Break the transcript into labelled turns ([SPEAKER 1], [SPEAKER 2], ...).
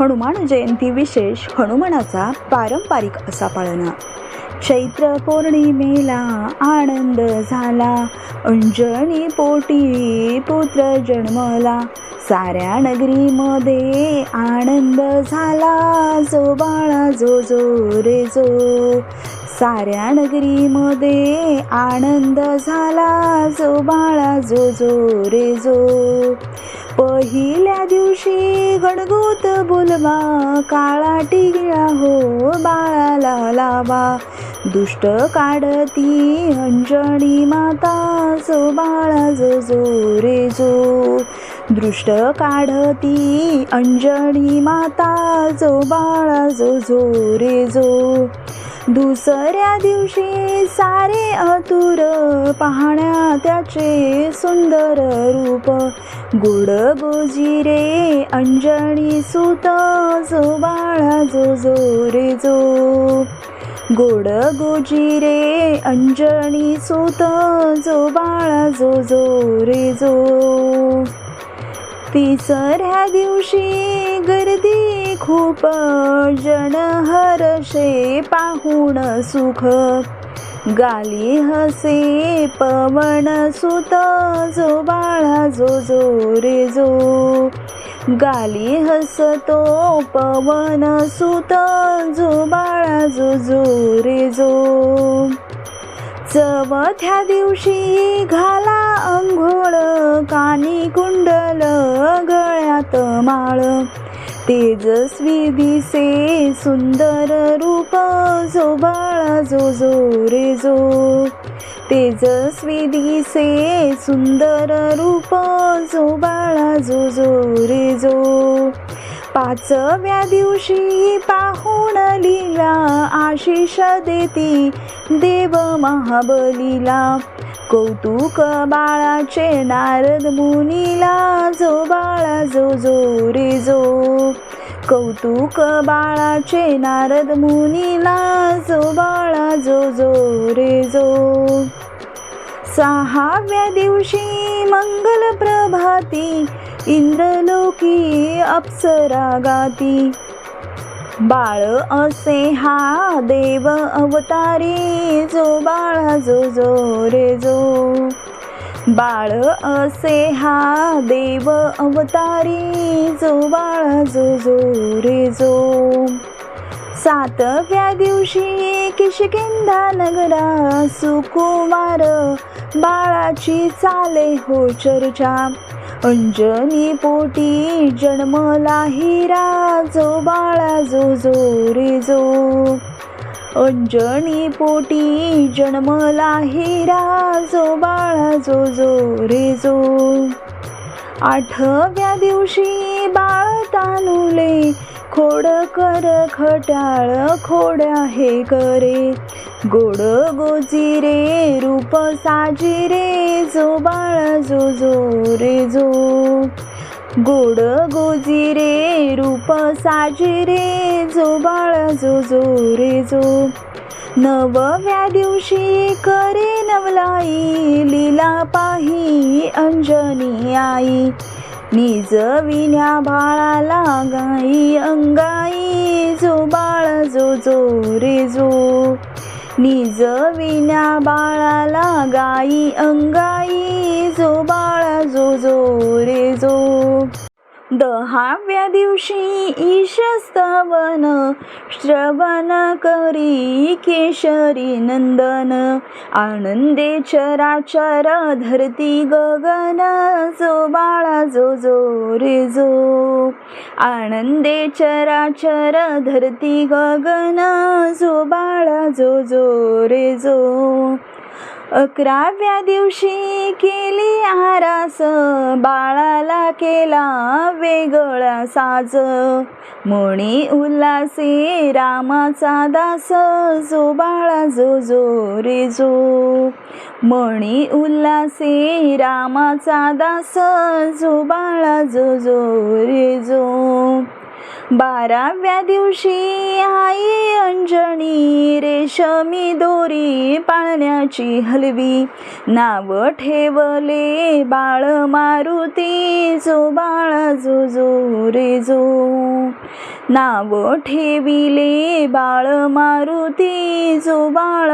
[SPEAKER 1] हनुमान जयंती विशेष हनुमानाचा पारंपरिक असा पाळणा. चैत्र पौर्णिमेला आनंद झाला. अंजनी पोटी पुत्र जन्मला. साऱ्या नगरीमध्ये आनंद झाला. जो बाळा जो जो रे जो. साऱ्या नगरीमध्ये आनंद झाला. जो बाळा जो जो रे जो. पहिल्या दिवशी गणगोत बोलवा काळा टिगळा हो बाळाला लावा. दुष्ट काढती अंजणी माता जो बाळा जो जो रे जो. दृष्ट काढती अंजणी माता जो बाळा जो जो रे जो. दुसऱ्या दिवशी सारे अतुर पाहण्या त्याचे सुंदर रूप. गुड गोजिरे अंजणी सुत जो बाळा जो जो रे जो. गोड गोजिरे अंजणी सुत जो बाळा जो जो रे जो. तिसऱ्या दिवशी गर्दी खूप जन हरशे पाहून सुख. गाली हसे पवन सुत जो बाळा जो जो रे जो. गाली हसतो पवन सुत जो बाळा जो जो रे जो. चवथ्या दिवशी घाल काळ तेजस्वी दिसे सुंदर रूप जो बाळा जो जो रे जो. तेजस्वी दिसे सुंदर रूप जो बाळा जो जो रे जो. पाचव्या दिवशी पाहून लीला आशिष देती देव महाबलीला. कौतुक बाळाचे नारद मुनीला जो बाळा जो जो रे जो कौतुक बाळाचे नारद मुनीला जो बाळा जो जो रे जो सहाव्या दिवशी मंगल प्रभाती इंद्रलोकी अप्सरा गाती. बाळ असे हा देव अवतारी जो बाळा जो जो रे जो. बाळ असे हा देव अवतारी जो बाळा जो जो रे जो. सातव्या दिवशी किशकिंदा नगरा सुकुमार बाळाची चाले हो चर्चा. अंजनी पोटी जन्मला हिरा जो बाळा जो जो रे जो. अंजनी पोटी जन्मला हिरा जो बाळा जो जो रे जो. आठव्या दिवशी बाळ तानुले खोड कर खटाळ खोड्या हे करे. गोड गोजिरे रूप साजिरे जो बाळ जो जो रे जो. गोड गोजिरे रूप साजिरे जो बाळ जो जो रे जो. नवव्या दिवशी करे नवलाई पाही अंजनी आई. निज विण्या बाळाला गाई अंगाई जो बाळ जो जो रे जो. निज विण्या बाळाला गाई अंगाई जो बाळा जो जो रे जो. दहाव्या दिवशी ईशस्तवन श्रवण करी केशरी नंदन आनंदे चराचर धरती गगन जो बाळा जो जो रे जो. आनंदे चराचर धरती गगन जो बाळा जो जो रे जो. अकराव्या दिवशी केली आरास बाळाला केला वेगळा साज. म्हणी उल्हासे रामाचा दास जो बाळा जो. जो रे जो मणी उल्हासे रामाचा दास जो बाळा जो जो रे जो. बाराव्या दिवशी आई अंजनी रेशमी दोरी पाळण्याची हलवी. नाव ठेवले बाळ मारुती जो बाळा जो जो रे जो. नाव ठेविले बाळ मारुती जो बाळ